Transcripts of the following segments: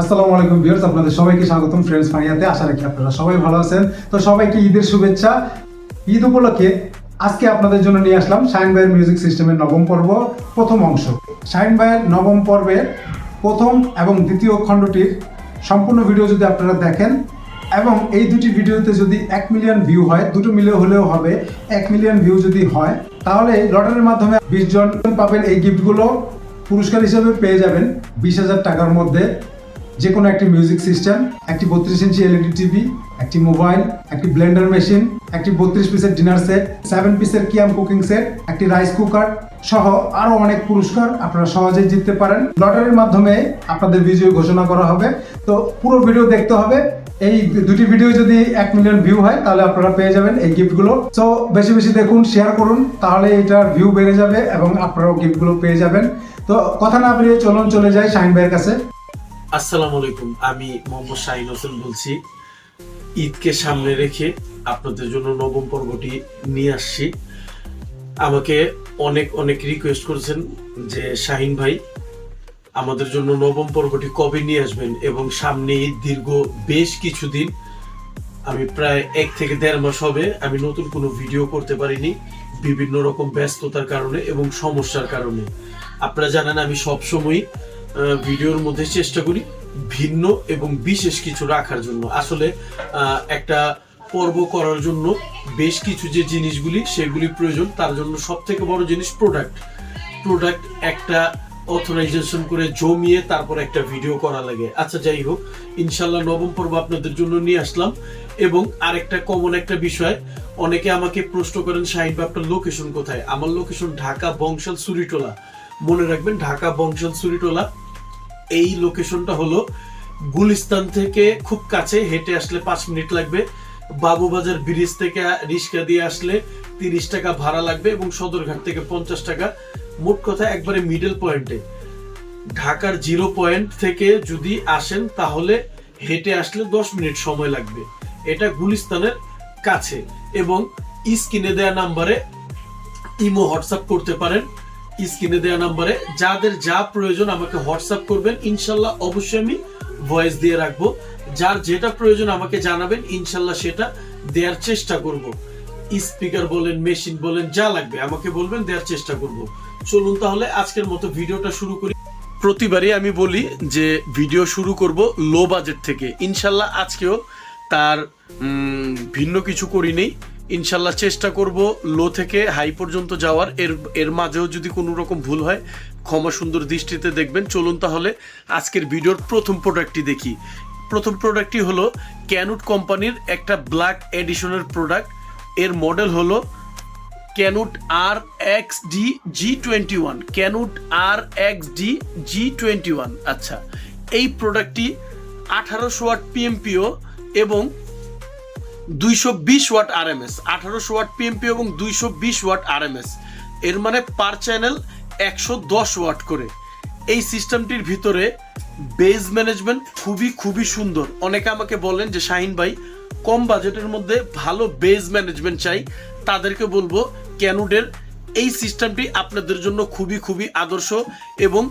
আসসালামু আলাইকুম আপনাদের সবাইকে স্বাগতম ফ্রেন্ডস আশা রাখি আপনারা সবাই ভালো আছেন। তো সবাইকে ঈদের শুভেচ্ছা। ঈদ উপলক্ষে আজকে আপনাদের জন্য নিয়ে আসলাম শাইন ভাইয়ের মিউজিক সিস্টেমের নবম পর্ব, প্রথম অংশ। শাইন ভাইয়ের নবম পর্বের প্রথম এবং দ্বিতীয় খণ্ডটির সম্পূর্ণ ভিডিও যদি আপনারা দেখেন এবং এই দুটি ভিডিওতে যদি এক মিলিয়ন ভিউ হয়, দুটো মিলে হলেও হবে, এক মিলিয়ন ভিউ যদি হয়, তাহলে লটারির মাধ্যমে বিশ জন পাবেন এই গিফটগুলো। পুরস্কার হিসেবে পেয়ে যাবেন বিশ হাজার টাকার মধ্যে যে কোনো একটি মিউজিক সিস্টেম, একটি বত্রিশ ইঞ্চি এলইডি টিভি একটি মোবাইল, একটি ব্লেন্ডার মেশিন, একটি বত্রিশ পিসের ডিনার সেট সেভেন পিসের কিয়াম কুকিং সেট, একটি রাইস কুকার সহ আরও অনেক পুরস্কার আপনারা সহজেই জিততে পারেন। লটারির মাধ্যমে আপনাদের বিজয় ঘোষণা করা হবে। তো পুরো ভিডিও দেখতে হবে। এই দুটি ভিডিও যদি এক মিলিয়ন ভিউ হয়, তাহলে আপনারা পেয়ে যাবেন এই গিফটগুলো। তো বেশি বেশি দেখুন শেয়ার করুন, তাহলে এটার ভিউ বেড়ে যাবে এবং আপনারাও গিফটগুলো পেয়ে যাবেন। তো কথা না বেরিয়ে চলুন, চলে যাই শাইন ভাইয়ের কাছে। আসসালামু আলাইকুম, আমি মোহাম্মদ শাহিন হোসেন বলছি। ঈদকে সামনে রেখে আপনাদের জন্য নবম পর্বটি নিয়ে আসছি। আমাকে অনেক অনেক রিকোয়েস্ট করেছেন যে, শাহিন ভাই, আমাদের জন্য নবম পর্বটি কবে নিয়ে আসবেন এবং সামনে দীর্ঘ বেশ কিছুদিন, আমি প্রায় এক থেকে দেড় মাস হবে, আমি নতুন কোনো ভিডিও করতে পারিনি, বিভিন্ন রকম ব্যস্ততার কারণে এবং সমস্যার কারণে। আপনারা জানেন, আমি সবসময় ভিডিওর মধ্যে চেষ্টা করি ভিন্ন এবং বিশেষ কিছু রাখার জন্য। আসলে একটা পর্ব করার জন্য বেশ কিছু যে জিনিসগুলি, সেগুলি প্রয়োজন, তার জন্য সব থেকে বড় জিনিস প্রোডাক্ট প্রোডাক্ট একটা অথরাইজেশন করে জমিয়ে তারপর একটা ভিডিও করা লাগে। আচ্ছা যাই হোক, ইনশাল্লাহ নবম পর্ব আপনাদের জন্য নিয়ে আসলাম। এবং আরেকটা কমন একটা বিষয়, অনেকে আমাকে প্রশ্ন করেন ভাই আপনার লোকেশন কোথায়? আমার লোকেশন ঢাকা বংশাল সুরিটোলা। মনে রাখবেন, ঢাকা বংশাল সুরিটোলা। এই লোকেশনটা হলো গুলিস্তান থেকে খুব কাছে হেঁটে আসলে পাঁচ মিনিট লাগবে। বাবুবাজার ব্রিজ থেকে রিক্সা দিয়ে আসলে তিরিশ টাকা ভাড়া লাগবে এবং সদরঘাট থেকে পঞ্চাশ টাকা। মোট কথা একবারে মিডল পয়েন্টে ঢাকার জিরো পয়েন্ট থেকে যদি আসেন তাহলে হেঁটে আসলে দশ মিনিট সময় লাগবে। এটা গুলিস্তানের কাছে এবং স্ক্রিনে দেওয়া নাম্বারে ইমো হোয়াটসঅ্যাপ করতে পারেন। স্ক্রিনে দেওয়া নাম্বারে যাদের যা প্রয়োজন আমাকে হোয়াটসঅ্যাপ করবেন। ইনশাল্লাহ অবশ্যই আমি ভয়েস দিয়ে রাখব। যার যেটা প্রয়োজন আমাকে জানাবেন, ইনশাল্লাহ সেটা দেওয়ার চেষ্টা করব। স্পিকার বলেন, মেশিন বলেন, যা লাগবে, আমাকে বলবেন, দেওয়ার চেষ্টা করব। চলুন তাহলে আজকের মতো ভিডিওটা শুরু করি। প্রতিবারই আমি বলি যে, ভিডিও শুরু করব লো বাজেট থেকে। ইনশাল্লাহ আজকেও তার ভিন্ন কিছু করি নেই। ইনশাল্লাহ চেষ্টা করব লো থেকে হাই পর্যন্ত যাওয়ার। এর এর মাঝেও যদি কোনো রকম ভুল হয়, ক্ষমা সুন্দর দৃষ্টিতে দেখবেন। চলুন তাহলে আজকের ভিডিওর প্রথম প্রোডাক্টটি দেখি। প্রথম প্রোডাক্টটি হলো ক্যানুট কোম্পানির একটা ব্ল্যাক এডিশনের প্রোডাক্টের মডেল হলো Canute R X D G twenty one Canute R X D G twenty one আচ্ছা এই প্রোডাক্টটি আঠারোশো ওয়াট পিএমপিও এবং দুইশো বিশ ওয়াট আরএমএস আঠারোশো ওয়াট পিএমপি এবং দুইশো বিশ ওয়াট আরএমএস এর মানে পার চ্যানেল একশো দশ ওয়াট করে। এই সিস্টেমটির ভিতরে বেজ ম্যানেজমেন্ট খুবই খুবই সুন্দর। অনেকে আমাকে বলেন যে, শাহিন ভাই, কম বাজেটের মধ্যে ভালো বেজ ম্যানেজমেন্ট চাই। তাদেরকে বলব, ক্যানুডের এই সিস্টেমটি আপনাদের জন্য খুবই খুবই আদর্শ এবং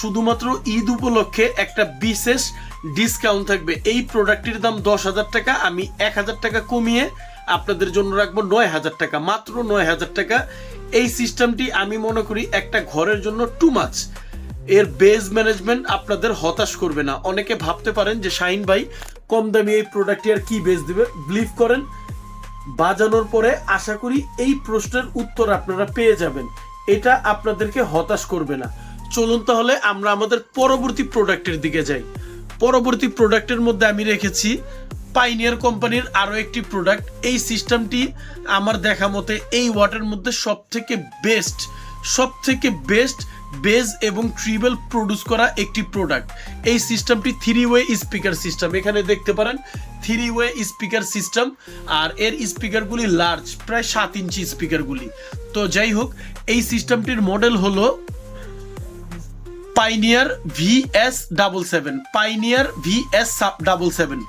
শুধুমাত্র ঈদ উপলক্ষে একটা বিশেষ ডিসকাউন্ট থাকবে। এই প্রোডাক্টটির দাম দশ হাজার টাকা, আমি এক হাজার টাকা কমিয়ে আপনাদের জন্য রাখব নয় হাজার টাকা, মাত্র নয় হাজার টাকা। এই সিস্টেমটি আমি মনে করি একটা ঘরের জন্য টু মাছ এর বেজ ম্যানেজমেন্ট আপনাদের হতাশ করবে না। অনেকে ভাবতে পারেন যে, শাহিন ভাই, কম দামি এই প্রোডাক্টটি আর কি বেজ দেবে? বিলিভ করেন, বাজানোর পরে আশা করি এই প্রশ্নের উত্তর আপনারা পেয়ে যাবেন। এটা আপনাদেরকে হতাশ করবে না। চলুন তাহলে আমরা আমাদের পরবর্তী প্রোডাক্টের দিকে যাই। পরবর্তী প্রোডাক্টের মধ্যে আমি রেখেছি পাইনিয়ার কোম্পানির আরও একটি প্রোডাক্ট এই সিস্টেমটি আমার দেখা মতে এই ওয়াটের মধ্যে সব থেকে বেস্ট সব থেকে বেস্ট বেজ এবং ট্রিবেল প্রডিউস করা একটি প্রোডাক্ট এই সিস্টেমটি থ্রি ওয়ে স্পিকার সিস্টেম এখানে দেখতে পারেন থ্রি ওয়ে স্পিকার সিস্টেম আর এর স্পিকারগুলি লার্জ প্রায় সাত ইঞ্চি স্পিকারগুলি তো যাই হোক, এই সিস্টেমটির মডেল হলো Pioneer V S double seven Pioneer V S double seven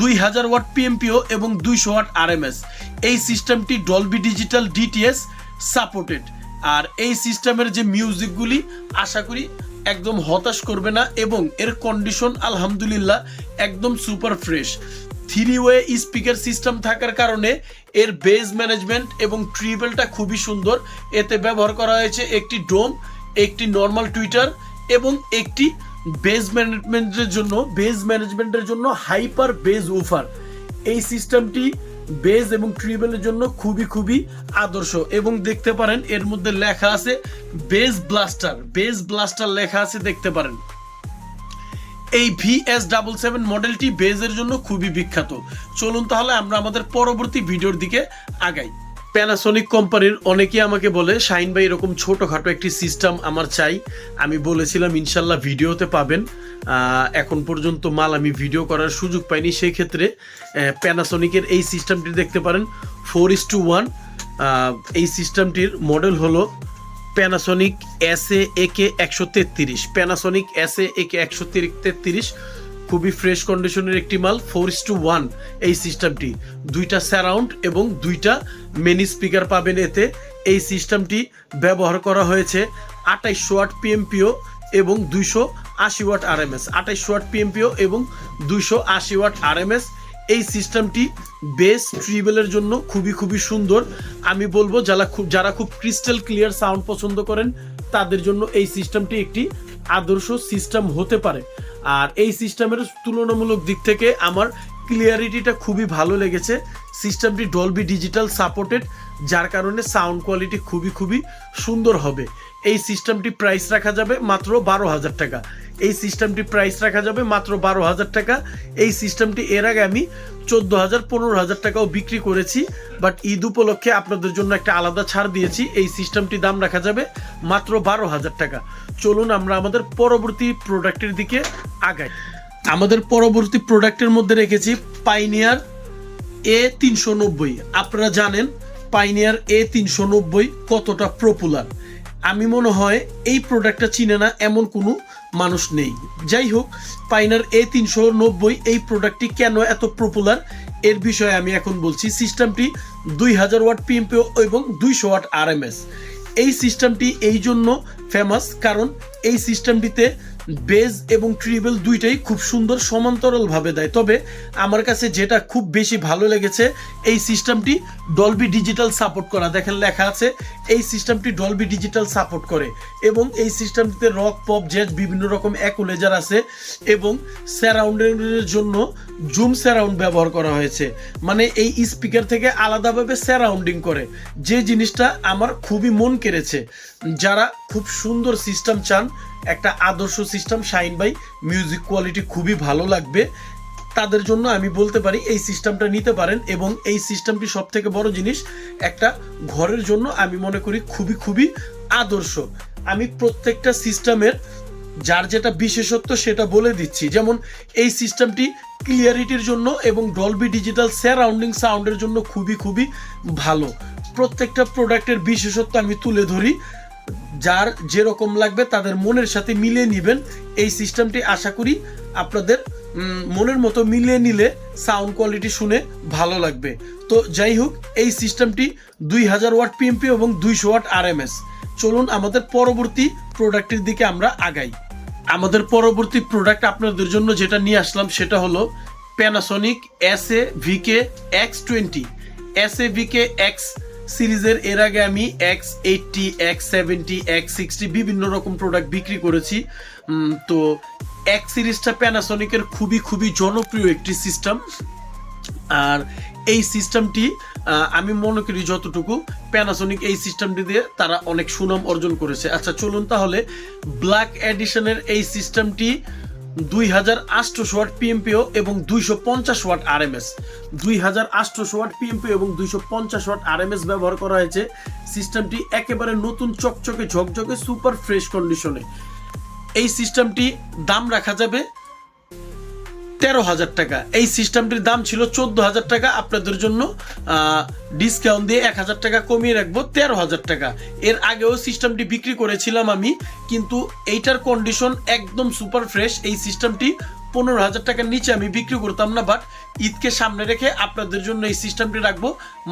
দুই হাজার ওয়াট পিএমপিও এবং দুইশো ওয়াট আরএমএস এই সিস্টেমটি ডলবি ডিজিটাল ডিটিএস সাপোর্টেড আর এই সিস্টেমের যে মিউজিকগুলি আশা করি একদম হতাশ করবে না এবং এর কন্ডিশন আলহামদুলিল্লাহ একদম super fresh three way speaker system থাকার কারণে এর বেজ ম্যানেজমেন্ট এবং ট্রিবেলটা খুবই সুন্দর। এতে ব্যবহার করা হয়েছে একটি ডোম একটি নর্মাল টুইটার এবং একটি বেজ ম্যানেজমেন্টের জন্য বেজ ম্যানেজমেন্টের জন্য হাইপার বেজ উফার এই সিস্টেমটি বেজ এবং ট্রিবেলের জন্য খুবই খুবই আদর্শ। এবং দেখতে পারেন, এর মধ্যে লেখা আছে বেজ ব্লাস্টার বেজ ব্লাস্টার লেখা আছে, দেখতে পারেন। এই ভিএস ডাবল সেভেন মডেলটি বেজের জন্য খুবই বিখ্যাত। চলুন তাহলে আমরা আমাদের পরবর্তী ভিডিওর দিকে আগাই। প্যানাসনিক কোম্পানির অনেকেই আমাকে বলে শাইন ভাই, এরকম ছোটোখাটো একটি সিস্টেম আমার চাই। আমি বলেছিলাম, ইনশাল্লাহ ভিডিওতে পাবেন। এখন পর্যন্ত মাল আমি ভিডিও করার সুযোগ পাইনি। সেই ক্ষেত্রে প্যানাসনিকের এই সিস্টেমটি দেখতে পারেন। ফোর ইস টু ওয়ান এই সিস্টেমটির মডেল হলো প্যানাসনিক এস এ একে একশো তেত্রিশ। প্যানাসনিক এস এ একে একশো তেত্রিশ, খুবই ফ্রেশ কন্ডিশনের একটি মাল। ফোর ইস টু ওয়ান এই সিস্টেমটি দুইটা স্যারাউন্ড এবং দুইটা মেনি স্পিকার পাবেন এতে। এই সিস্টেমটি ব্যবহার করা হয়েছে আঠাইশশো ওয়াট পিএমপিও এবং দুইশো আশি ওয়াট আর আরএমএস। আঠাইশশো ওয়াট পিএমপিও এবং দুইশো আশি ওয়াট আর আরএমএস। এই সিস্টেমটি বেস ট্রিবেলের জন্য খুবই খুবই সুন্দর। আমি বলব, যারা খুব যারা খুব ক্রিস্টাল ক্লিয়ার সাউন্ড পছন্দ করেন, তাদের জন্য এই সিস্টেমটি একটি আদর্শ সিস্টেম হতে পারে। আর এই সিস্টেমের তুলনামূলক দিক থেকে আমার ক্লিয়ারিটিটা খুবই ভালো লেগেছে। সিস্টেমটি ডলবি ডিজিটাল সাপোর্টেড যার কারণে সাউন্ড কোয়ালিটি খুবই খুবই সুন্দর হবে। এই সিস্টেমটি প্রাইস রাখা যাবে মাত্র বারো হাজার টাকা। এই সিস্টেমটি প্রাইস রাখা যাবে মাত্র বারো হাজার টাকা। এই সিস্টেমটি এর আগে আমি চোদ্দ হাজার, পনেরো হাজার টাকাও বিক্রি করেছি বাট ঈদ উপলক্ষে আপনাদের জন্য একটা আলাদা ছাড় দিয়েছি। এই সিস্টেমটি দাম রাখা যাবে মাত্র বারো হাজার টাকা। চলুন আমরা আমাদের পরবর্তী প্রোডাক্টের দিকে আগাই। আমাদের পরবর্তী প্রোডাক্টের মধ্যে রেখেছি পাইনিয়ার এ তিনশো নব্বই আপনারা জানেন পাইনিয়ার এ তিনশো নব্বই কতটা পপুলার আমি মনে হয় এই প্রোডাক্টটা চিনে না, এমন কোনো মানুষ নেই। যাই হোক পাইনার এ তিনশো নব্বই এই প্রোডাক্টটি কেন এত পপুলার এর বিষয়ে আমি এখন বলছি। সিস্টেমটি দুই হাজার ওয়াট পিএমপি এবং দুইশো ওয়াট আরএমএস এই সিস্টেমটি এই জন্য ফেমাস কারণ এই সিস্টেমটিতে বেজ এবং ট্রিবেল দুইটাই খুব সুন্দর সমান্তরালভাবে দেয়। তবে আমার কাছে যেটা খুব বেশি ভালো লেগেছে, এই সিস্টেমটি ডলবি ডিজিটাল সাপোর্ট করা। দেখেন লেখা আছে, এই সিস্টেমটি ডলবি ডিজিটাল সাপোর্ট করে এবং এই সিস্টেমটিতে রক, পপ জেজ বিভিন্ন রকম অ্যাকুলেজার আছে এবং স্যারাউন্ডের জন্য জুম স্যারাউন্ড ব্যবহার করা হয়েছে। মানে এই স্পিকার থেকে আলাদাভাবে স্যারাউন্ডিং করে। যে জিনিসটা আমার খুবই মন কেড়েছে। যারা খুব সুন্দর সিস্টেম চান একটা আদর্শ system shine by music quality খুবই ভালো লাগবে। তাদের জন্য আমি বলতে পারি এই সিস্টেমটা নিতে পারেন এবং এই সিস্টেমটি সব থেকে বড় জিনিস, একটা ঘরের জন্য আমি মনে করি খুবই খুবই আদর্শ। আমি প্রত্যেকটা সিস্টেমের যার যেটা বিশেষত্ব সেটা বলে দিচ্ছি। যেমন এই সিস্টেমটি ক্লিয়ারিটির জন্য এবং ডলবি ডিজিটাল সারাউন্ডিং সাউন্ডের জন্য খুবই খুবই ভালো। প্রত্যেকটা প্রোডাক্টের বিশেষত্ব আমি তুলে ধরি। যার যেরকম লাগবে তাদের মনের সাথে মিলিয়ে নেবেন। এই সিস্টেমটি আশা করি আপনাদের মনের মতো মিলিয়ে নিলে সাউন্ড কোয়ালিটি শুনে ভালো লাগবে। তো যাই হোক, এই সিস্টেমটি দুই হাজার ওয়াট পিএমপি এবং দুইশো ওয়াট আরএমএস চলুন আমাদের পরবর্তী প্রোডাক্টের দিকে আমরা আগাই। আমাদের পরবর্তী প্রোডাক্ট আপনাদের জন্য যেটা নিয়ে আসলাম সেটা হলো Panasonic S A VK X twenty S A VK X সিরিজের এর আগে আমি X eighty X seventy X sixty বিভিন্ন রকম প্রোডাক্ট বিক্রি করেছি। তো এক্স সিরিজটা প্যানাসনিকের খুবই খুবই জনপ্রিয় একটি সিস্টেম আর এই সিস্টেমটি আমি মনে করি যতটুকু প্যানাসনিক এই সিস্টেমটি দিয়ে তারা অনেক সুনাম অর্জন করেছে। আচ্ছা চলুন তাহলে ব্ল্যাক এডিশনের এই সিস্টেমটি দুই হাজার আটশোশো ওয়াট পিএমপিও এবং দুইশো পঞ্চাশ ওয়াট আরএমএস দুই হাজার আটশোশো ওয়াট পিএমপিও এবং দুইশো পঞ্চাশ ওয়াট আরএমএস ব্যবহার করা হয়েছে। সিস্টেমটি একেবারে নতুন চকচকে ঝকঝকে সুপার ফ্রেশ কন্ডিশনে। এই সিস্টেমটি দাম রাখা যাবে তেরো হাজার টাকা। এই সিস্টেমটির দাম ছিল চোদ্দ হাজার টাকা। আপনাদের জন্য ডিসকাউন্ট দিয়ে এক হাজার টাকা কমিয়ে রাখব, তেরো হাজার টাকা। এর আগেও সিস্টেমটি বিক্রি করেছিলাম আমি, কিন্তু এইটার কন্ডিশন একদম সুপার ফ্রেশ এই সিস্টেমটি পনেরো হাজার টাকার নিচে আমি বিক্রি করতাম না বাট ঈদকে সামনে রেখে আপনাদের জন্য এই সিস্টেমটি রাখব,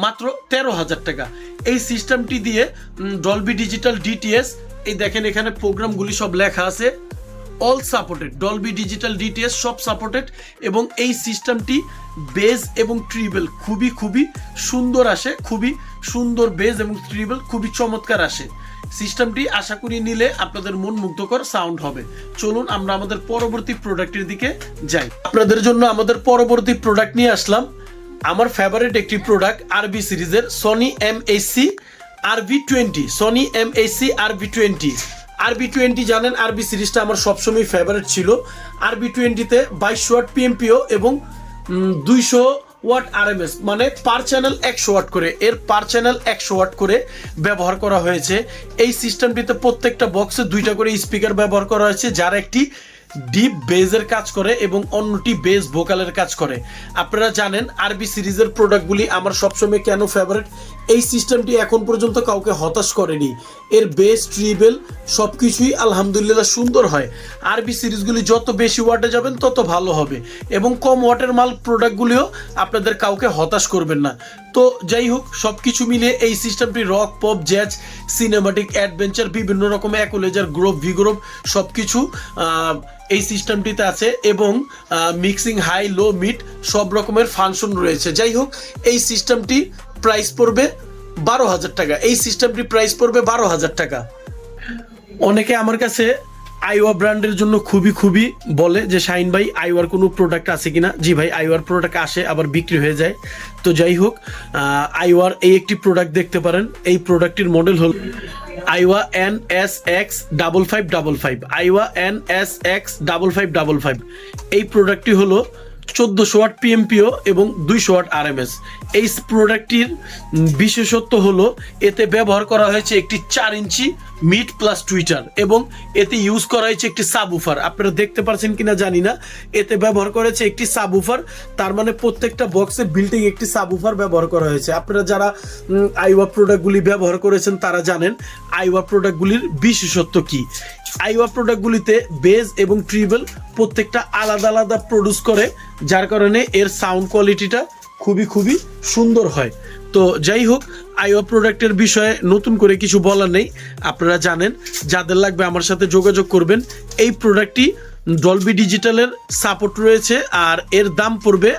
মাত্র তেরো হাজার টাকা। এই সিস্টেমটি দিয়ে ডলবি ডিজিটাল ডিটিএস এই দেখেন এখানে প্রোগ্রামগুলি সব লেখা আছে। All supported Dolby digital DTS সব সাপোর্টেড এবং এই সিস্টেমটি বেজ এবং ট্রিবেল খুবই খুবই সুন্দর আসে, খুবই সুন্দর বেজ এবং ট্রিবেল খুবই চমৎকার আসে। সিস্টেমটি আশা করি নিলে আপনাদের মন মুগ্ধকর সাউন্ড হবে। চলুন আমরা আমাদের পরবর্তী প্রোডাক্টের দিকে যাই। আপনাদের জন্য আমাদের পরবর্তী প্রোডাক্ট নিয়ে আসলাম। আমার ফেভারিট একটি প্রোডাক্ট আরবি সিরিজের Sony M AC RB twenty Sony M AC RB twenty RB twenty জানেন আরবি সিরিজটা আমার সবসময় ফেভারিট ছিল। আরবি টোয়েন্টিতে বাইশ ওয়াট পিএমপিও এবং দুইশো ওয়াট আরএমএস মানে পার চ্যানেল একশো ওয়াট করে। এর পার চ্যানেল একশো ওয়াট করে ব্যবহার করা হয়েছে। এই সিস্টেমটিতে প্রত্যেকটা বক্সে দুইটা করে স্পিকার ব্যবহার করা হয়েছে, যার একটি ডিপ বেজের কাজ করে এবং অন্যটি বেজ ভোকালের কাজ করে। আপনারা জানেন আরবি সিরিজের প্রোডাক্টগুলি আমার সবসময় কেন ফেভারিট এই সিস্টেমটি এখন পর্যন্ত কাউকে হতাশ করেনি। এর বেস ট্রিবেল সব কিছুই আলহামদুলিল্লাহ সুন্দর হয়। আরবি সিরিজগুলি যত বেশি ওয়াটে যাবেন, তত ভালো হবে। এবং কম ওয়াটের মাল প্রোডাক্টগুলিও আপনাদের কাউকে হতাশ করবেন না। তো যাই হোক সব কিছু মিলিয়ে এই সিস্টেমটি rock pop jazz cinematic adventure বিভিন্ন রকম অ্যাকোলেজার গ্রোভ ভিগ্রোভ সব কিছু এই সিস্টেমটিতে আছে এবং মিক্সিং হাই লো মিড সব রকমের ফাংশন রয়েছে। যাই হোক, এই সিস্টেমটি প্রাইস পড়বে বারো হাজার টাকা। এই সিস্টেমটি প্রাইস পড়বে বারো হাজার টাকা। অনেকে আমার কাছে আইওয়া ব্র্যান্ডের জন্য খুবই খুবই বলে যে শাইন ভাই, আইওয়ার কোনো প্রোডাক্ট আছে কিনা? জি ভাই, আইওয়ার প্রোডাক্ট আসে, আবার বিক্রি হয়ে যায়। তো যাই হোক আইওয়ার এই একটি প্রোডাক্ট দেখতে পারেন। এই প্রোডাক্টটির মডেল হল Aiwa N S X double five double five Aiwa N S X double five double five এই প্রোডাক্টটি হলো চোদ্দোশো ওয়াট পিএমপিও এবং দুইশো ওয়াট আরএমএস এই প্রোডাক্টটির বিশেষত্ব হলো, এতে ব্যবহার করা হয়েছে একটি চার ইঞ্চি মিড প্লাস টুইটার এবং এতে ইউজ করা হয়েছে একটি সাবউফার আপনারা দেখতে পারছেন কিনা জানি না। এতে ব্যবহার করেছে একটি সাবউফার তার মানে প্রত্যেকটা বক্সে বিল্ডিং একটি সাবউফার ব্যবহার করা হয়েছে। আপনারা যারা আইওয়া প্রোডাক্টগুলি ব্যবহার করেছেন, তারা জানেন আইওয়া প্রোডাক্টগুলির বিশেষত্ব কি। আইওয়া প্রোডাক্টগুলিতে বেজ এবং ট্রিবেল প্রত্যেকটা আলাদা আলাদা প্রডিউস করে। যার কারণে এর সাউন্ড কোয়ালিটিটা খুবই খুবই সুন্দর হয়। তো যাই হোক আইওয়া প্রোডাক্টের বিষয়ে নতুন করে কিছু বলার নেই। আপনারা জানেন, যাদের লাগবে আমার সাথে যোগাযোগ করবেন। এই প্রোডাক্টটি ডলবি ডিজিটালের সাপোর্ট রয়েছে আর এর দাম পড়বে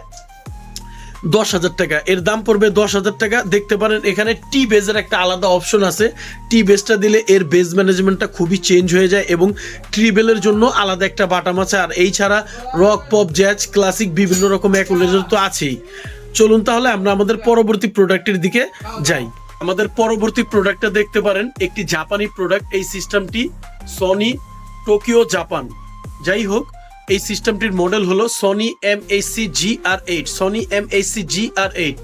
দশ হাজার টাকা। এর দাম পড়বে দশ হাজার টাকা। দেখতে পারেন, এখানে টি বেজের একটা আলাদা অপশন আছে। টি বেজটা দিলে এর বেজ ম্যানেজমেন্টটা খুবই চেঞ্জ হয়ে যায় এবং ট্রিবেলের জন্য আলাদা একটা বাটাম আছে। আর এই ছাড়া রক পপ জ্যাজ ক্লাসিক বিভিন্ন রকম অ্যাকুলেজার তো আছেই। চলুন তাহলে আমরা আমাদের পরবর্তী প্রোডাক্টের দিকে যাই। আমাদের পরবর্তী প্রোডাক্টটা দেখতে পারেন। একটি জাপানি প্রোডাক্ট এই সিস্টেমটি সনি টোকিও জাপান যাই হোক এই সিস্টেমটির মডেল হলো Sony M AC G R eight Sony M AC G R eight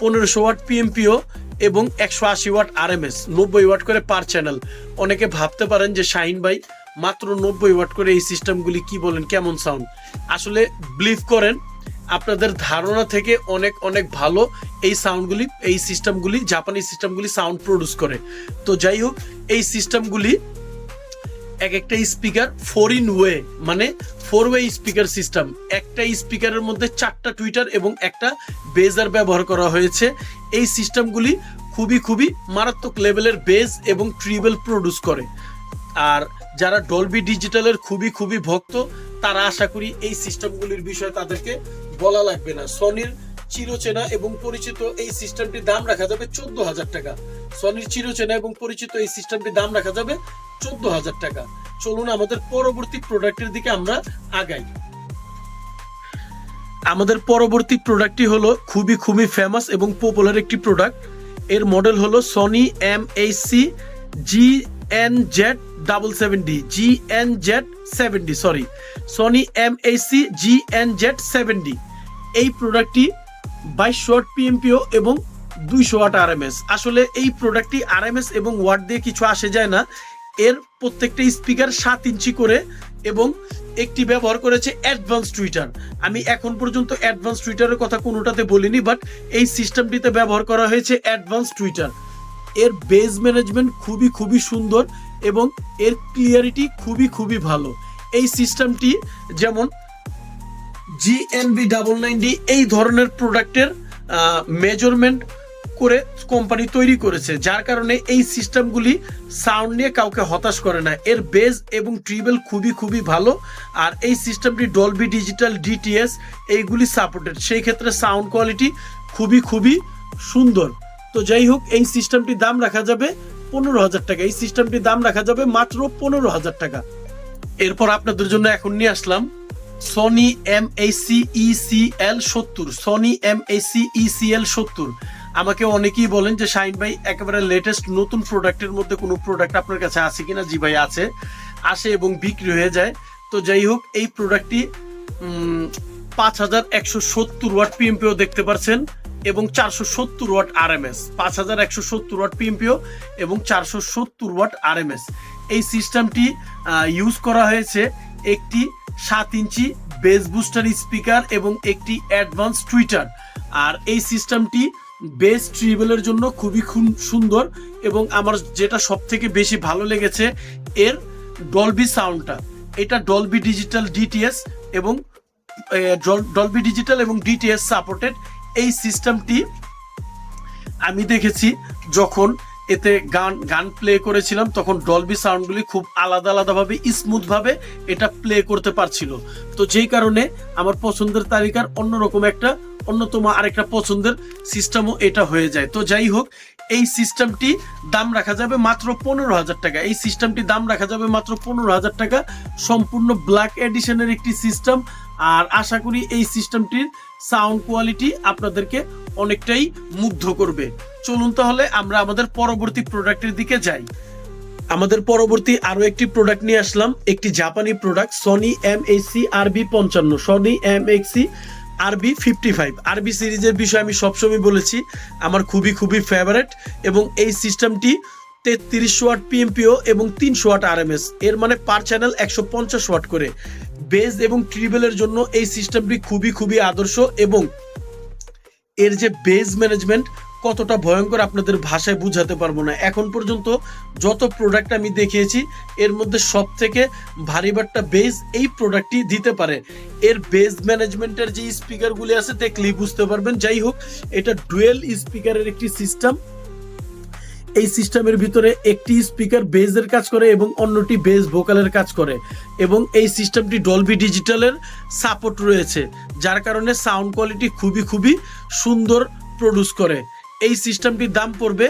পনেরোশো ওয়াট পিএমপিও এবং একশো আশি ওয়াট আর এম এস নব্বই ওয়াট করে পার চ্যানেল অনেকে ভাবতে পারেন যে শাহিন ভাই, মাত্র নব্বই ওয়াট করে এই সিস্টেমগুলি কি বলেন, কেমন সাউন্ড আসলে বিলিভ করেন, আপনাদের ধারণা থেকে অনেক অনেক ভালো এই সাউন্ডগুলি এই সিস্টেমগুলি, জাপানি সিস্টেমগুলি সাউন্ড প্রডিউস করে। তো যাই হোক, এই সিস্টেমগুলি এক একটা স্পিকার ফোর ইন ওয়ে মানে ফোর ওয়ে স্পিকার সিস্টেম একটা স্পিকারের মধ্যে চারটা টুইটার এবং একটা বেজার ব্যবহার করা হয়েছে। এই সিস্টেমগুলি খুবই খুবই মারাত্মক লেভেলের বেজ এবং ট্রিবেল প্রডিউস করে। আর যারা ডলবি ডিজিটালের খুবই খুবই ভক্ত, তারা আশা করি এই সিস্টেমগুলির বিষয়ে তাদেরকে বলা লাগবে না। সনির চিরচেনা এবং পরিচিত এই সিস্টেমটির দাম রাখা যাবে চোদ্দ হাজার টাকা। সনির চিরচেনা এবং পরিচিত এই সিস্টেমটির দাম রাখা যাবে চোদ্দ হাজার টাকা। চলুন আমাদের পরবর্তী প্রোডাক্টের দিকে আমরা আগাই। আমাদের পরবর্তী প্রোডাক্টটি হলো খুবই খুবই ফেমাস এবং পপুলার একটি প্রোডাক্টের মডেল হলো Sony M HC G N Z double seven D G N Z seven D sorry Sony M HC G N Z seven D এই প্রোডাক্টটি বাইশ ওয়াট পিএমপিও এবং দুইশো ওয়াট আরএমএস আসলে এই প্রোডাক্টটি আরএমএস এবং ওয়াট দিয়ে কিছু আসে যায় না। এর প্রত্যেকটা স্পিকার সাত ইঞ্চি করে এবং একটি ব্যবহার করেছে অ্যাডভান্স টুইটার আমি এখন পর্যন্ত অ্যাডভান্স টুইটারের কথা কোনোটাতে বলিনি বাট এই সিস্টেমটিতে ব্যবহার করা হয়েছে অ্যাডভান্স টুইটার এর বেজ ম্যানেজমেন্ট খুবই খুবই সুন্দর এবং এর ক্লিয়ারিটি খুবই খুবই ভালো। এই সিস্টেমটি যেমন জিএনবি ডাবল নাইনটি এই ধরনের প্রোডাক্টের মেজারমেন্ট করে কোম্পানি তৈরি করেছে, যার কারণে এই সিস্টেমগুলি সাউন্ড নিয়ে কাউকে হতাশ করে না। এর বেজ এবং ট্রিবেল খুবই খুবই ভালো, আর এই সিস্টেমটি ডলবি ডিজিটাল ডিটিএস এইগুলি সাপোর্টেড সেই ক্ষেত্রে সাউন্ড কোয়ালিটি খুবই খুবই সুন্দর। তো যাই হোক, এই সিস্টেমটির দাম রাখা যাবে পনেরো হাজার টাকা। এই সিস্টেমটির দাম রাখা যাবে মাত্র পনেরো হাজার টাকা। এরপর আপনাদের জন্য এখন নিয়ে আসলাম সনি এম ইসিএল সত্তর। সনি এম এসি ইসিএল সত্তর। আমাকে অনেকেই বলেন যে শাইন ভাই, একেবারে লেটেস্ট নতুন প্রোডাক্টের মধ্যে কোনো প্রোডাক্ট আপনার কাছে আছে কিনা? জি ভাই, আছে। আসে এবং বিক্রি হয়ে যায়। তো যাই হোক, এই প্রোডাক্টটি পাঁচ হাজার একশো সত্তর ওয়াট পিএমপিও দেখতে পাচ্ছেন এবং চারশো সত্তর ওয়াট আর আরএমএস পাঁচ হাজার একশো সত্তর ওয়াট পিএমপিও এবং চারশো সত্তর ওয়াট আর আরএমএস এই সিস্টেমটি ইউজ করা হয়েছে একটি সাত ইঞ্চি বেস বুস্টার স্পিকার এবং একটি অ্যাডভান্স টুইটার। আর এই সিস্টেমটি বেস ট্রিবেলের জন্য খুবই সুন্দর এবং আমার যেটা সব থেকে বেশি ভালো লেগেছে এর ডলবি সাউন্ডটা এটা ডলবি ডিজিটাল ডিটিএস এবং ডলবি ডিজিটাল এবং ডিটিএস সাপোর্টেড এই সিস্টেমটি আমি দেখেছি যখন এতে গান গান প্লে করেছিলাম, তখন ডলবি সাউন্ডগুলি খুব আলাদা আলাদাভাবে, স্মুথভাবে এটা প্লে করতে পারছিল। তো যেই কারণে আমার পছন্দের তালিকার অন্যরকম একটা, অন্যতম আরেকটা পছন্দের সিস্টেমও এটা হয়ে যায়। তো যাই হোক, এই সিস্টেমটি দাম রাখা যাবে মাত্র পনেরো হাজার টাকা। এই সিস্টেমটি দাম রাখা যাবে মাত্র পনেরো হাজার টাকা। সম্পূর্ণ ব্ল্যাক এডিশনের একটি সিস্টেম আর আশা করি এই সিস্টেমটির সাউন্ড কোয়ালিটি আপনাদেরকে অনেকটাই মুগ্ধ করবে। চলুন তাহলে আমরা আমাদের পরবর্তী প্রোডাক্টের দিকে যাই। আমাদের পরবর্তী আরও একটি প্রোডাক্ট নিয়ে আসলাম। একটি জাপানি প্রোডাক্ট সনি এম এসি আরবি পঞ্চান্ন। সনি এম এক্সি আরবি ফিফটি ফাইভ আরবি সিরিজের বিষয়ে আমি সবসময় বলেছি, আমার খুবই খুবই ফেভারেট এবং এই সিস্টেমটি তেত্রিশ ওয়াট পিএমপিও এবং তিনশো ওয়াট আরএমএস এর মানে পার চ্যানেল একশো পঞ্চাশ ওয়াট করে। বেজ এবং ট্রিবেলের জন্য এই সিস্টেমটি খুবই খুবই আদর্শ এবং এর যে বেজ ম্যানেজমেন্ট কতটা ভয়ঙ্কর আপনাদের ভাষায় বুঝাতে পারব না। এখন পর্যন্ত যত প্রোডাক্ট আমি দেখিয়েছি, এর মধ্যে সব থেকে ভারী বাট্টা বেজ এই প্রোডাক্টটি দিতে পারে। এর বেজ ম্যানেজমেন্টের যে স্পিকারগুলি আছে, দেখলেই বুঝতে পারবেন। যাই হোক, এটা ডুয়েল স্পিকারের একটি সিস্টেম এই সিস্টেমের ভিতরে একটি স্পিকার বেজের কাজ করে এবং অন্যটি বেজ ভোকালের কাজ করে। এবং এই সিস্টেমটি ডলবি ডিজিটালের সাপোর্ট রয়েছে, যার কারণে সাউন্ড কোয়ালিটি খুবই খুবই সুন্দর প্রডিউস করে। এই সিস্টেমটির দাম পড়বে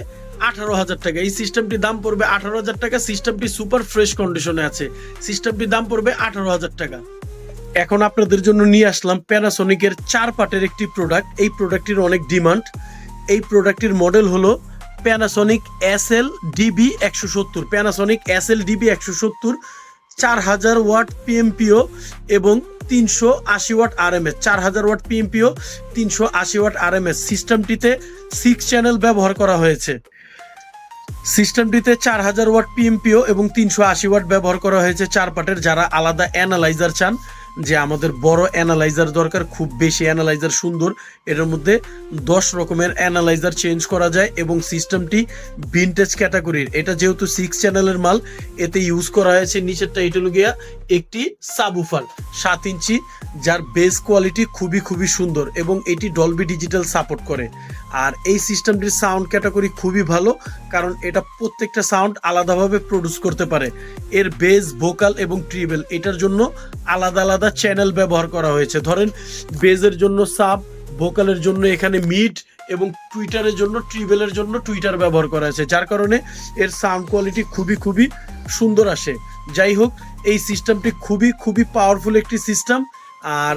আঠারো হাজার টাকা। এই সিস্টেমটির দাম পড়বে আঠারো হাজার টাকা। সিস্টেমটি সুপার ফ্রেশ কন্ডিশনে আছে। সিস্টেমটির দাম পড়বে আঠারো হাজার টাকা। এখন আপনাদের জন্য নিয়ে আসলাম প্যানাসনিকের চার পার্টের একটি প্রোডাক্ট এই প্রোডাক্টটির অনেক ডিমান্ড এই প্রোডাক্টটির মডেল হলো প্যানাসনিক এস এল ডিবি একশো সত্তর। প্যানাসনিক এস এল ডিবি একশো সত্তর। চার হাজার ওয়াট পিএমপিও এবং তিনশো আশি ওয়াট আর আরএমএস। চার হাজার ওয়াট পিএমপিও, তিনশো আশি ওয়াট আর আরএমএস। সিস্টেমটিতে সিক্স চ্যানেল ব্যবহার করা হয়েছে। সিস্টেমটিতে চার হাজার ওয়াট পিএমপিও এবং তিনশো আশি ওয়াট ব্যবহার করা হয়েছে চার পাটের। যারা আলাদা অ্যানালাইজার চান যে আমাদের বড় অ্যানালাইজার দরকার, খুব বেশি অ্যানালাইজার সুন্দর। এটার মধ্যে দশ রকমের অ্যানালাইজার চেঞ্জ করা যায় এবং সিস্টেমটি ভিনটেজ ক্যাটাগরির এটা যেহেতু সিক্স চ্যানেলের মাল, এতে ইউজ করা হয়েছে নিচেরটা গিয়া একটি সাবুফার সাত ইঞ্চি, যার বেস কোয়ালিটি খুবই খুবই সুন্দর এবং এটি ডলবি ডিজিটাল সাপোর্ট করে। আর এই সিস্টেমটির সাউন্ড ক্যাটাগরি খুবই ভালো, কারণ এটা প্রত্যেকটা সাউন্ড আলাদাভাবে প্রডিউস করতে পারে। এর বেস ভোকাল এবং ট্রিবেল এটার জন্য আলাদা আলাদা চ্যানেল ব্যবহার করা হয়েছে। ধরেন বেজের জন্য সাব ভোকালের জন্য এখানে মিড এবং টুইটারের জন্য ট্রিবেলের জন্য টুইটার ব্যবহার করা হয়েছে, যার কারণে এর সাউন্ড কোয়ালিটি খুবই খুবই সুন্দর আসে। যাই হোক, এই সিস্টেমটি খুবই খুবই পাওয়ারফুল একটি সিস্টেম আর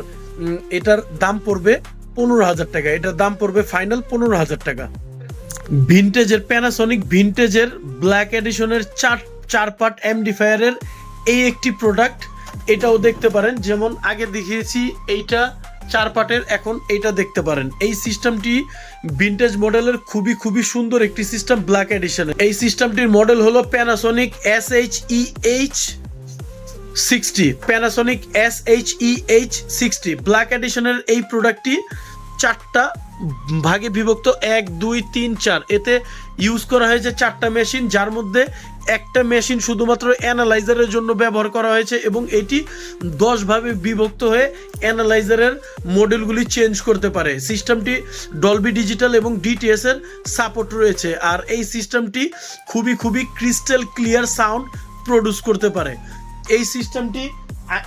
এটার দাম পড়বে পনেরো হাজার টাকা। এটার দাম পড়বে ফাইনাল পনেরো হাজার টাকা। ভিনটেজের প্যানাসনিক ভিনটেজের ব্ল্যাক এডিশনের চার চার পার্ট এমডিফায়ারের এই একটি প্রোডাক্ট এটাও দেখতে পারেন, যেমন আগে দেখিয়েছি, এইটা চার পার্টের এখন এইটা দেখতে পারেন। এই সিস্টেমটি ভিনটেজ মডেলের খুবই খুবই সুন্দর একটি সিস্টেম ব্ল্যাক এডিশনের এই সিস্টেমটির মডেল হলো Panasonic S H E H sixty Panasonic S H E H sixty black এডিশনের এই প্রোডাক্টটি চারটা ভাগে বিভক্ত, এক, দুই, তিন, চার। এতে ইউজ করা হয়েছে চারটা মেশিন যার মধ্যে একটা মেশিন শুধুমাত্র অ্যানালাইজারের জন্য ব্যবহার করা হয়েছে এবং এটি দশভাবে বিভক্ত হয়ে অ্যানালাইজারের মডেলগুলি চেঞ্জ করতে পারে। সিস্টেমটি ডলবি ডিজিটাল এবং ডিটিএস এর সাপোর্ট রয়েছে আর এই সিস্টেমটি খুবই খুবই ক্রিস্টাল ক্লিয়ার সাউন্ড প্রডিউস করতে পারে। এই সিস্টেমটি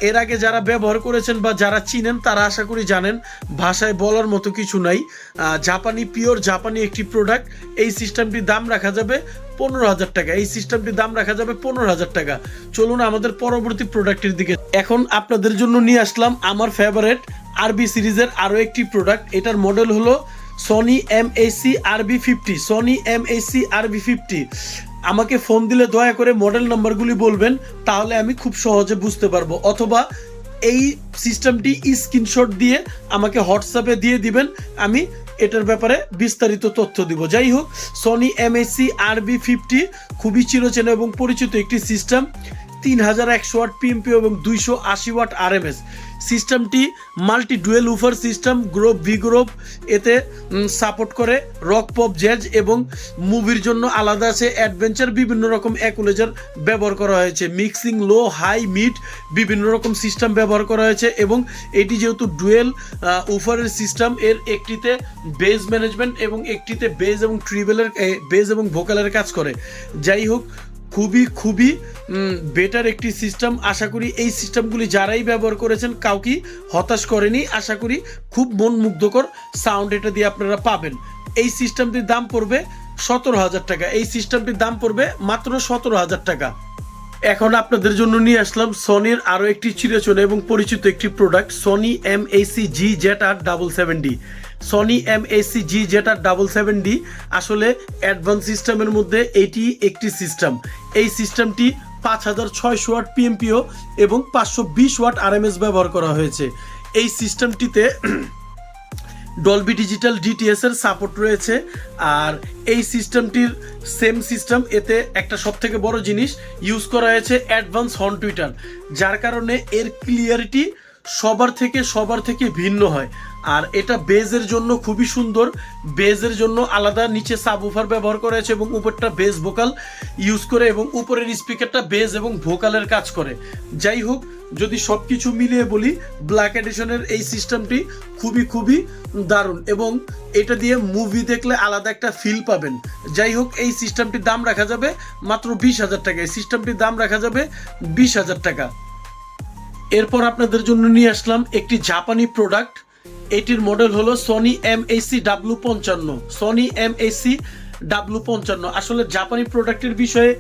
এর আগে যারা ব্যবহার করেছেন বা যারা চিনেন, তারা আশা করি জানেন, ভাষায় বলার মতো কিছু নাই। জাপানি, পিওর জাপানি একটি প্রোডাক্ট এই সিস্টেমটির দাম রাখা যাবে পনেরো হাজার টাকা। এই সিস্টেমটির দাম রাখা যাবে পনেরো হাজার টাকা। চলুন আমাদের পরবর্তী প্রোডাক্টের দিকে। এখন আপনাদের জন্য নিয়ে আসলাম আমার ফেভারেট আরবি সিরিজের আরও একটি প্রোডাক্ট এটার মডেল হলো Sony M AC RB fifty Sony M AC RB fifty আমাকে ফোন দিলে দয়া করে মডেল নাম্বারগুলি বলবেন, তাহলে আমি খুব সহজে বুঝতে পারব। অথবা এই সিস্টেমটি স্ক্রিনশট দিয়ে আমাকে হোয়াটসঅ্যাপে দিয়ে দিবেন, আমি এটার ব্যাপারে বিস্তারিত তথ্য দিব। যাই হোক সনি এমএসসি আরবি ফিফটি খুবই চিরচেনা এবং পরিচিত একটি সিস্টেম তিন হাজার একশো ওয়াট পিএমপি এবং দুইশো আশি ওয়াট আরএমএস সিস্টেমটি multi dual woofer system group V group এতে সাপোর্ট করে রক পপ জ্যাজ এবং মুভির জন্য আলাদা আছে অ্যাডভেঞ্চার বিভিন্ন রকম অ্যাকুলেজার ব্যবহার করা হয়েছে। মিক্সিং লো হাই মিড বিভিন্ন রকম সিস্টেম ব্যবহার করা হয়েছে এবং এটি যেহেতু ডুয়েল উফারের সিস্টেম এর একটিতে বেজ ম্যানেজমেন্ট এবং একটিতে বেজ এবং ট্রিবেলের বেজ এবং ভোকালের কাজ করে। যাই হোক খুবই খুবই বেটার একটি সিস্টেম আশা করি এই সিস্টেমগুলি যারাই ব্যবহার করেছেন কাউকে হতাশ করেনি। আশা করি খুব মন মুগ্ধকর সাউন্ড এটা দিয়ে আপনারা পাবেন। এই সিস্টেমটির দাম পড়বে সতেরো হাজার টাকা। এই সিস্টেমটির দাম পড়বে মাত্র সতেরো হাজার টাকা। এখন আপনাদের জন্য নিয়ে আসলাম সনির আরও একটি চিরচেনা এবং পরিচিত একটি product Sony M AC G Z R double seven D Sony M AC G R double seven D আসলে অ্যাডভান্স সিস্টেমের মধ্যে এটি একটি সিস্টেম এই সিস্টেমটি পাঁচ হাজার ছয়শো ওয়াট পিএমপিও এবং পাঁচশো বিশ ওয়াট আরএমএস ব্যবহার করা হয়েছে। এই সিস্টেমটিতে ডলবি ডিজিটাল ডিটিএস এর সাপোর্ট রয়েছে, আর এই সিস্টেমটির সেম সিস্টেম এতে একটা সব থেকে বড় জিনিস ইউজ করা হয়েছে অ্যাডভান্স হর্ন টুইটার যার কারণে এর ক্লিয়ারিটি সবার থেকে সবার থেকে ভিন্ন হয়। আর এটা বেজের জন্য খুবই সুন্দর। বেজের জন্য আলাদা নিচে সাবউফার ব্যবহার করা হয়েছে এবং উপরটা বেজ ভোকাল ইউজ করে এবং উপরের স্পিকারটা বেজ এবং ভোকালের কাজ করে। যাই হোক, যদি সব কিছু মিলিয়ে বলি ব্ল্যাক এডিশনের এই সিস্টেমটি খুবই খুবই দারুণ এবং এটা দিয়ে মুভি দেখলে আলাদা একটা ফিল পাবেন। যাই হোক, এই সিস্টেমটির দাম রাখা যাবে মাত্র বিশ হাজার টাকা। এই সিস্টেমটির দাম রাখা যাবে বিশ হাজার টাকা। এরপর আপনাদের জন্য নিয়ে আসলাম একটি জাপানি প্রোডাক্ট এটির মডেল হলো সনি এম এসি ডাব্লু পঞ্চান্ন। সনি এম এসি ডাব্লু পঞ্চান্ন। আসলে জাপানি প্রোডাক্টের বিষয়ে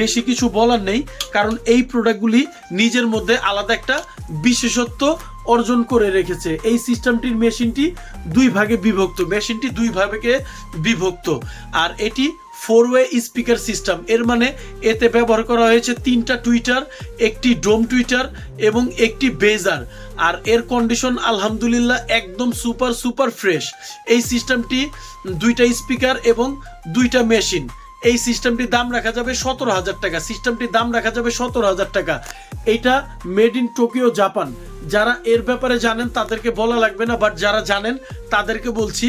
বেশি কিছু বলার নেই, কারণ এই প্রোডাক্টগুলি নিজের মধ্যে আলাদা একটা বিশেষত্ব অর্জন করে রেখেছে। এই সিস্টেমটির মেশিনটি দুই ভাগে বিভক্ত। মেশিনটি দুই ভাগে বিভক্ত। আর এটি ফোর ওয়ে স্পিকার সিস্টেম এর মানে এতে ব্যবহার করা হয়েছে তিনটা টুইটার একটি ডোম টুইটার এবং একটি বেজার আর এর কন্ডিশন আলহামদুলিল্লাহ একদম সুপার সুপার ফ্রেশ এই সিস্টেমটি দুইটা স্পিকার এবং দুইটা মেশিন এই সিস্টেমটির দাম রাখা যাবে সতেরো হাজার টাকা। সিস্টেমটির দাম রাখা যাবে সতেরো হাজার টাকা। এটা মেড ইন টোকিও জাপান যারা এর ব্যাপারে জানেন তাদেরকে বলা লাগবে না বাট যারা জানেন তাদেরকে বলছি,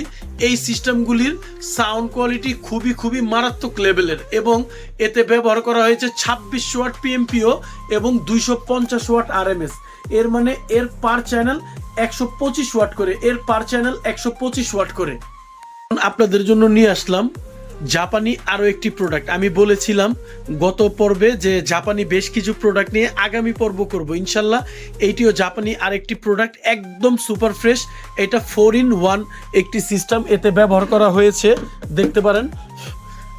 এই সিস্টেমগুলির সাউন্ড কোয়ালিটি খুবই খুবই মারাত্মক লেভেলের এবং এতে ব্যবহার করা হয়েছে ছাব্বিশ ওয়াট পিএমপিও এবং দুইশো পঞ্চাশ ওয়াট আরএমএস এর মানে এর পার চ্যানেল একশো পঁচিশ ওয়াট করে, এর পার চ্যানেল একশো পঁচিশ ওয়াট করে। আপনাদের জন্য নিয়ে আসলাম জাপানি আরও একটি প্রোডাক্ট আমি বলেছিলাম গত পর্বে যে জাপানি বেশ কিছু প্রোডাক্ট নিয়ে আগামী পর্ব করব। ইনশাল্লাহ এইটিও জাপানি আরেকটি প্রোডাক্ট একদম সুপার ফ্রেশ এটা ফোর ইন ওয়ান একটি সিস্টেম এতে ব্যবহার করা হয়েছে। দেখতে পারেন।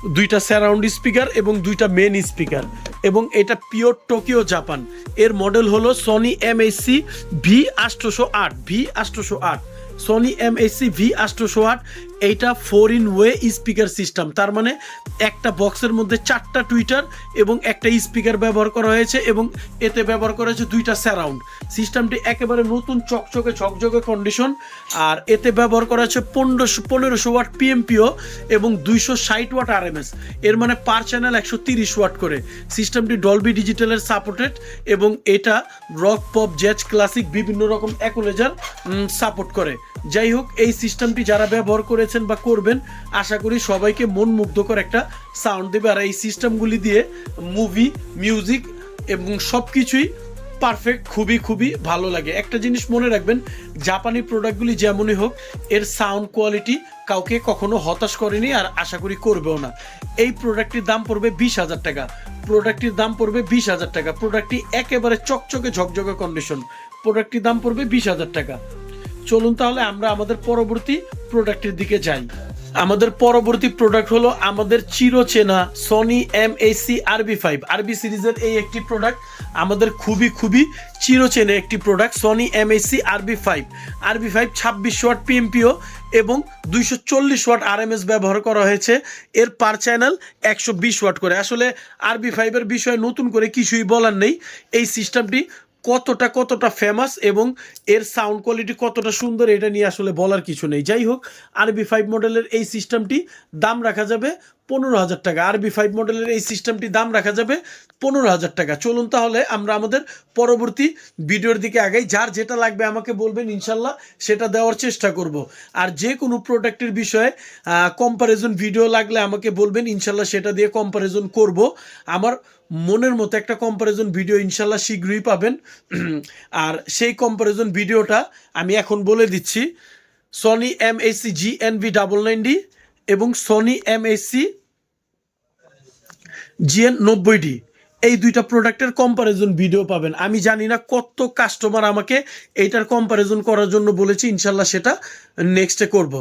দুইটা স্যারাউন্ড স্পিকার এবং দুইটা মেন স্পিকার এবং এটা পিওর টোকিও জাপান এর মডেল হলো Sony M S C V আষ্টশো আট ভি আষ্টশো আট Sony M S C V আষ্টশো আট এইটা four in way speaker system তার মানে একটা বক্সের মধ্যে চারটা টুইটার এবং একটা স্পিকার ব্যবহার করা হয়েছে এবং এতে ব্যবহার করা হয়েছে দুইটা স্যারাউন্ড সিস্টেমটি একেবারে নতুন চকচকে ঝকঝকে কন্ডিশন আর এতে ব্যবহার করা হয়েছে পনেরোশো পনেরোশো ওয়াট পিএমপিও এবং দুইশো ষাট ওয়াট আরএমএস এর মানে পার চ্যানেল একশো তিরিশ ওয়াট করে। সিস্টেমটি ডলবি ডিজিটালের সাপোর্টেড এবং এটা রক পপ জ্যাজ ক্লাসিক বিভিন্ন রকম অ্যাকোলেজার সাপোর্ট করে। যাই হোক, এই সিস্টেমটি যারা ব্যবহার করেছেন বা করবেন, আশা করি সবাইকে মন মুগ্ধকর একটা সাউন্ড দেবে। আর এই সিস্টেমগুলি দিয়ে মুভি মিউজিক এবং সব কিছুই পারফেক্ট খুবই খুবই ভালো লাগে। একটা জিনিস মনে রাখবেন, জাপানি প্রোডাক্টগুলি যেমনই হোক, এর সাউন্ড কোয়ালিটি কাউকে কখনো হতাশ করেনি আর আশা করি করবেও না। এই প্রোডাক্টটির দাম পড়বে বিশ হাজার টাকা। প্রোডাক্টটির দাম পড়বে বিশ হাজার টাকা। প্রোডাক্টটি একেবারে চকচকে, ঝকঝকে কন্ডিশন প্রোডাক্টটির দাম পড়বে বিশ হাজার টাকা। চলুন তাহলে আমরা আমাদের পরবর্তী প্রোডাক্টের দিকে যাই। আমাদের পরবর্তী প্রোডাক্ট হলো আমাদের চিরচেনা Sony M AC RB five RB সিরিজের এই একটি প্রোডাক্ট আমাদের খুবই খুবই চিরচেনা একটি product Sony M AC RB five RB five ছাব্বিশ ওয়াট পিএমপিও এবং দুইশো চল্লিশ ওয়াট আরএমএস ব্যবহার করা হয়েছে। এর পার চ্যানেল একশো বিশ ওয়াট করে। আসলে আরবি ফাইভের বিষয়ে নতুন করে কিছুই বলার নেই। এই সিস্টেমটি কতটা কতটা ফেমাস এবং এর সাউন্ড কোয়ালিটি কতটা সুন্দর এটা নিয়ে আসলে বলার কিছু নেই। যাই হোক আরবি ফাইভ মডেলের এই সিস্টেমটি দাম রাখা যাবে পনেরো হাজার টাকা। আরবি ফাইভ মডেলের এই সিস্টেমটি দাম রাখা যাবে পনেরো হাজার টাকা। চলুন তাহলে আমরা আমাদের পরবর্তী ভিডিওর দিকে আগাই। যার যেটা লাগবে আমাকে বলবেন, ইনশাল্লাহ সেটা দেওয়ার চেষ্টা করব। আর যে কোনো প্রোডাক্টের বিষয়ে কম্পারিজন ভিডিও লাগলে আমাকে বলবেন, ইনশাল্লাহ সেটা দিয়ে কম্পারিজন করব। আমার মনের মতো একটা কম্পারিজন ভিডিও ইনশাল্লাহ শীঘ্রই পাবেন। আর সেই কম্পারিজন ভিডিওটা আমি এখন বলে দিচ্ছি। Sony M AC G N V double nine D এবং সনি এম এসি জিএন নব্বইটি। এই দুইটা প্রোডাক্টের কম্পারিজন ভিডিও পাবেন। আমি জানি না কত কাস্টমার আমাকে এইটার কম্পারিজন করার জন্য বলেছি, ইনশাল্লাহ সেটা নেক্সটে করব।